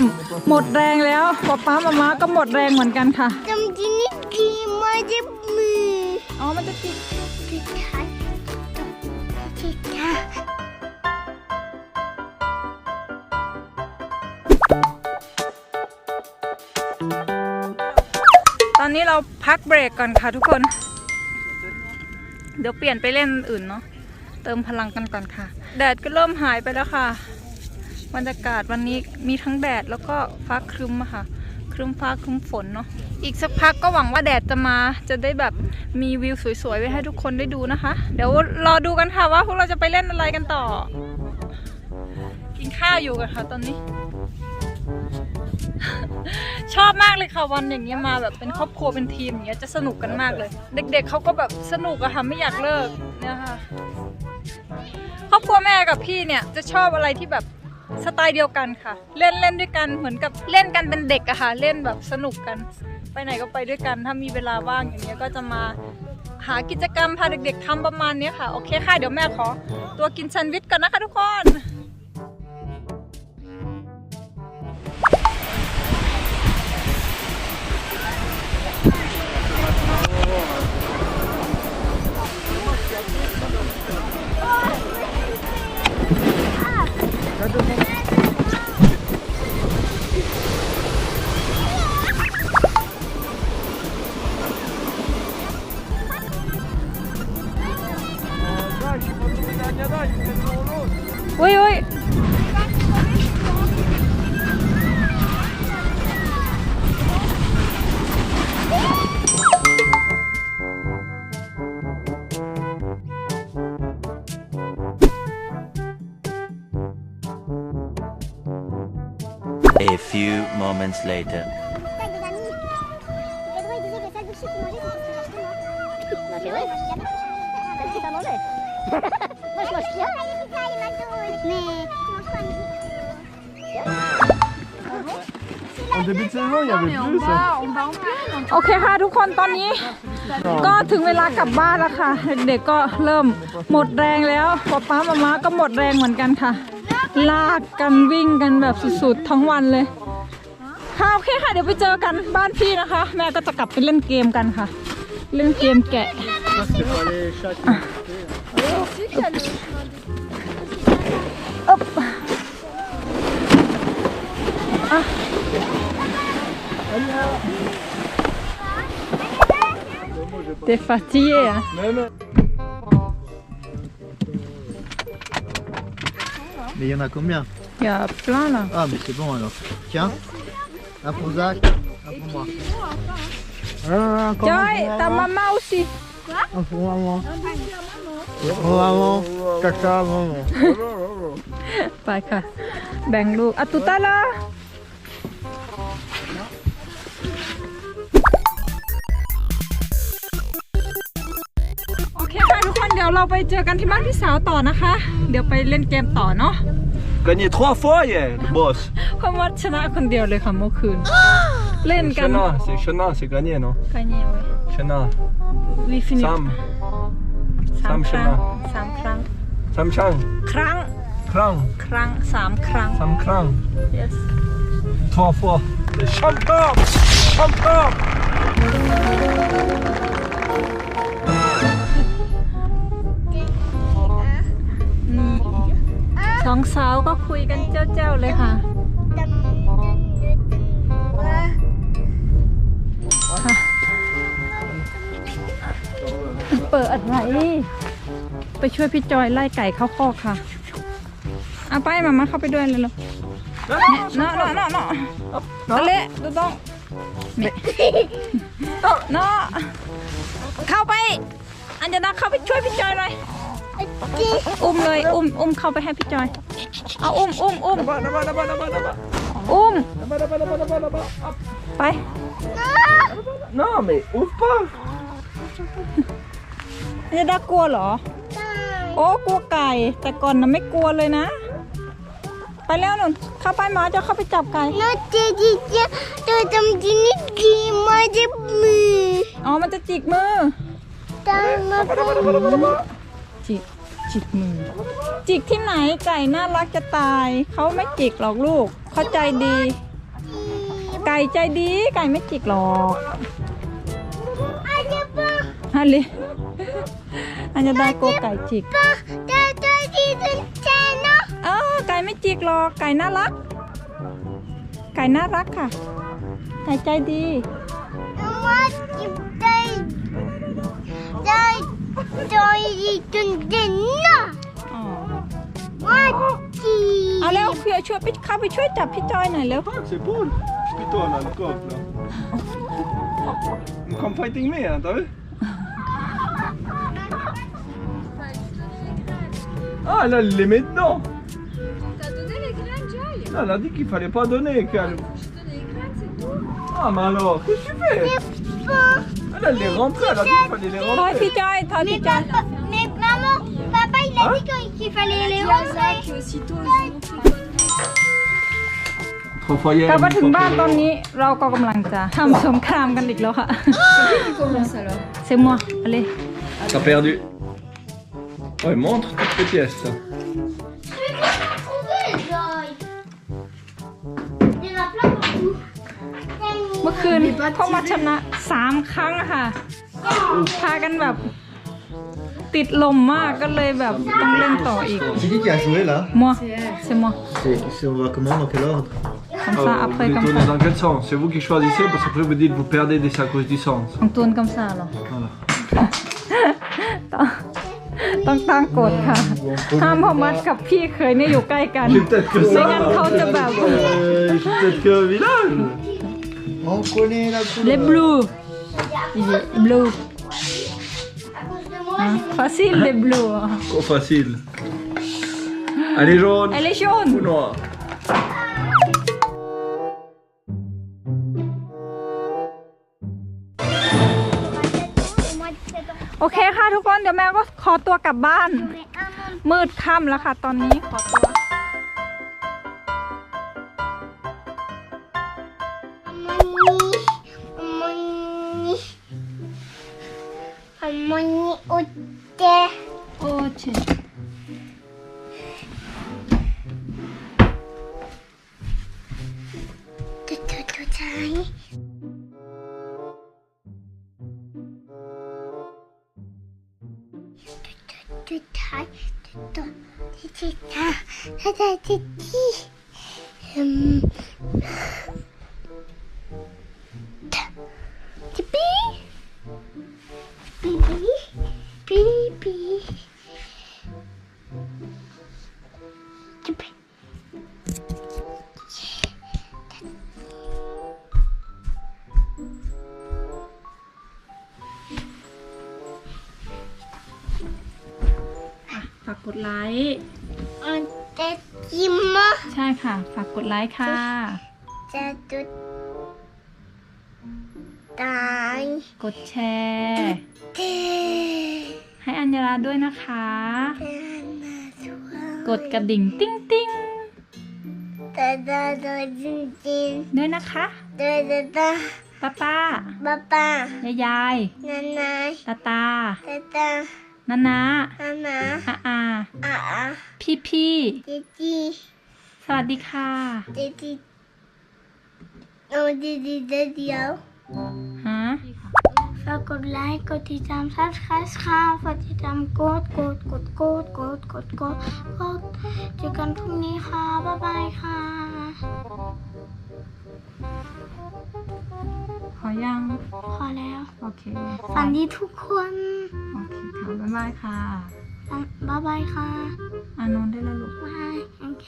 ม หมดแรงแล้วป๊าป๊ามามาก็หมดแรงเหมือนกันค่ะจำที่นี่ดีมาจะมืออ๋อมันจะจิกทิศทางทิศทางตอนนี้เราพักเบรกก่อนค่ะทุกคน เดี๋ยวเปลี่ยนไปเล่นอื่นเนาะเติมพลังกันก่อนค่ะ แดดก็เริ่มหายไปแล้วค่ะ บรรยากาศวันนี้มีทั้งแดดแล้วก็ฟ้าครึ้มอะค่ะ ครึ้มฟ้าครึ้มฝนเนาะอีกสักพักก็หวังว่าแดดจะมาจะได้แบบมีวิวสวยๆไว้ให้ทุกคนได้ดูนะคะ เดี๋ยวรอดูกันค่ะว่าพวกเราจะไปเล่นอะไรกันต่อ กินข้าวอยู่กันค่ะตอนนี้ ชอบมากเลยค่ะวันอย่างเงี้ยมาแบบเป็นครอบครัวเป็นทีมอย่างเงี้ยจะสนุกกันมากเลย เด็กๆเขาก็แบบสนุกอะค่ะไม่อยากเลิกเนี่ยค่ะครอบครัวแม่กับพี่เนี่ยจะชอบอะไรที่แบบ สไตล์เดียวกันค่ะ เล่นเล่นด้วยกันเหมือนกับเล่นกันเป็นเด็กอะค่ะ เล่นแบบสนุกกัน ไปไหนก็ไปด้วยกัน ถ้ามีเวลาว่างอย่างเงี้ยก็จะมาหากิจกรรมพาเด็กๆทำประมาณนี้ค่ะ โอเคค่ะ เดี๋ยวแม่ขอ ตัวกินแซนด์วิชกันนะคะทุกคนอุ้ย à midi En début de saison, il y avait plus. ça. โอเคค่ะทุกคนตอนนี้ ก็ถึงเวลากลับบ้านแล้วค่ะ เด็กๆก็เริ่มหมดแรงแล้วป๊าป๊ามามาก็หมดแรงเหมือนกันค่ะ ลากกันวิ่งกันแบบสุดๆทั้งวันเลย ค่ะโอเคค่ะเดี๋ยวไปเจอกันบ้านพี่นะคะ แม่ก็จะกลับไปเล่นเกมกันค่ะ เล่นเกมแกะ Ça, c'est pour les chats qui ont อึ๊บอ่ะ T'es fatigué hein Même. Mais il y en a combien Il y a plein là. Ah, mais c'est bon alors. Tiens, Un pour Zach, un pour moi. Ah, encore un Joy, pour ta maman. maman aussi. Un pour maman. Pour maman. Caca, maman. ไปค่ะ แบ่งลูกอะตุตาละโอเคค่ะทุกคนเดี๋ยวเราไปเจอกันที่บ้านพี่สาวต่อนะคะ เดี๋ยวไปเล่นเกมต่อเนาะ Gagné trois fois hier, le boss. เพราะว่าชนะคนเดียวเลยค่ะเมื่อคืน เล่นกัน Chena, c'est Chena, c'est gagné, non ใครเนี่ยเว้ย Chena, วีฟินิ Sam, สามครั้ง Sam สามครั้ง Sam Chang, ครั้ง Krang, ครั้งสามครั้ง Sam Krang, yes trois fois. Le champion, champion. นี่สองสาวก็คุยกันเจ้าๆเลยค่ะ เปิดอะไร ไปช่วยพี่จอยไล่ไก่เข้าคอกค่ะ เอาไปมามาเข้าไปด้วยเลยเหรอเนาะเนาะเนาะเนาะเอาเละดูต้องเละเนาะเข้าไป อันเดนาเข้าไปช่วยพี่จอยหน่อยอุ้มเลยอุ้มอุ้มเข้าไปให้พี่จอย เอาอุ้มอุ้มอุ้ม Là-bas, là-bas, là-bas, là-bas, là-bas. อุ้ม Là-bas, là-bas, là-bas, là-bas, là-bas. Hop. ไป Non, mais ouvre pas. อันเดนากลัวเหรอ โอ้กลัวไก่ แต่ก่อนนะไม่กลัวเลยนะ ไปแล้วนุ่นเข้าไปหมาจะเข้าไปจับไก่ Non, t'es dit que t'as j ำที่นี่ดีมาจะมืออ๋อมันจะจิกมือตามมา Là-bas, là-bas, là-bas, là-bas. จิกจิกมือ จิกที่ไหนไก่น่ารักจะตายเขาไม่จิกหรอกลูก เข้าใจดี ไก่ใจดีไก่ไม่จิกหรอก Allez, pas. ฮันเลย อันจะได้โกไก่จิกได้ตัวที่สนใจเนาะเออไก่ไม่จิกหรอกไก่น่ารัก ไก่น่ารักค่ะ ไก่ใจดีว่าจิบได้ได้จอยดีจนเด่นเนาะว่าจีเอาแล้วเพื่อช่วยพี่เข้าไปช่วยจับพี่จอยหน่อยเร็วเซปุนพี่ตัวนั้นก็แล้ว Kom fighting med, vänta. Ah, là, elle les met dedans. T'as donné les graines, Joy Ah, elle a dit qu'il fallait pas donner, qu'elle... Je te donne les graines, c'est tout. Ah, mais alors, qu'est-ce que tu fais Elle, elle les rentrait, elle a dit qu'il fallait les ถอย rentrer. พี่จอยถอยพี่จอย Papa, mais maman, papa il a Hein dit que- qu'il fallait les Dis à rentrer. Zach, aussitôt, ils ont fait Trois fois hier. กลับมา une ถึง fois บ้าน hier. ตอนนี้เราก็กำลังจะทำสงครามกันอีกแล้วค่ะ Qui commence alors C'est moi allez T'as perdu. Ouais, montre toutes tes pièces. ça. Trouvé, Joy. Il y en a plein partout. เมื่อคืนพ่อมาชนะสามครั้งอะค่ะ พากันแบบ ติดลมมากก็เลยแบบต้องเล่นต่ออีก C'est qui qui a joué là moi c'est moi C'est si on va comment dans quel ordre comme Ah, ça vous après les comme tournez ça dans quel sens C'est vous qui choisissez parce qu'après vous dites vous perdez des c'est à cause du sens. ของตูนcomme ça เหรอ Voilà. ต้องต้องตั้งกฎค่ะ ห้ามพ่อมัดกับพี่เคยเนี่ยอยู่ใกล้กัน J'ai peut-être que ไม่ ça. งั้นเขาจะแบบ Euh, J'ai peut-être que un village. On connaît la couleur. les bleus blue À cause de moi, hein. facile les bleus hein. Trop facile. Allez jaune elle est jaune ou noir. โอเคค่ะทุกคน เดี๋ยวแม่ก็ขอตัวกลับบ้าน มืดค่ำแล้วค่ะ ตอนนี้ขอตัวอมนี่อุดเจโอเจดูดูดใจ 다티티다 다티티 음 티비 비비 비비 티비 ไลค์ On t'a dit moi. ใช่ค่ะ ฝากกดไลค์ค่ะ จะตุดตายกดแชร์เทให้อัญญาราด้วยนะคะเป็นมาสวกดกระดิ่งติ้งติ้งตาตาตาจริงจริงด้วยนะคะตาตาตาป้าป้าป้าป้ายายยายนานาตาตาตาตา นานานานาอาอาอาอาพี่พี่จีจีสวัสดีค่ะจีจีโอ้จีจีเดียวฮะฝากกดไลค์กดติดตามซับสไครต์ค่ะฝากติดตามกดกดกดกดกดกดกดกดเจอกันพรุ่งนี้ค่ะ บ๊ายบายค่ะ ขอยังพอแล้ว โอเค ฝันดีทุกคนโอเะบ๊ายบายค่ะบ๊ายบายค่ะอานอนได้แล้วลูกบายโอเค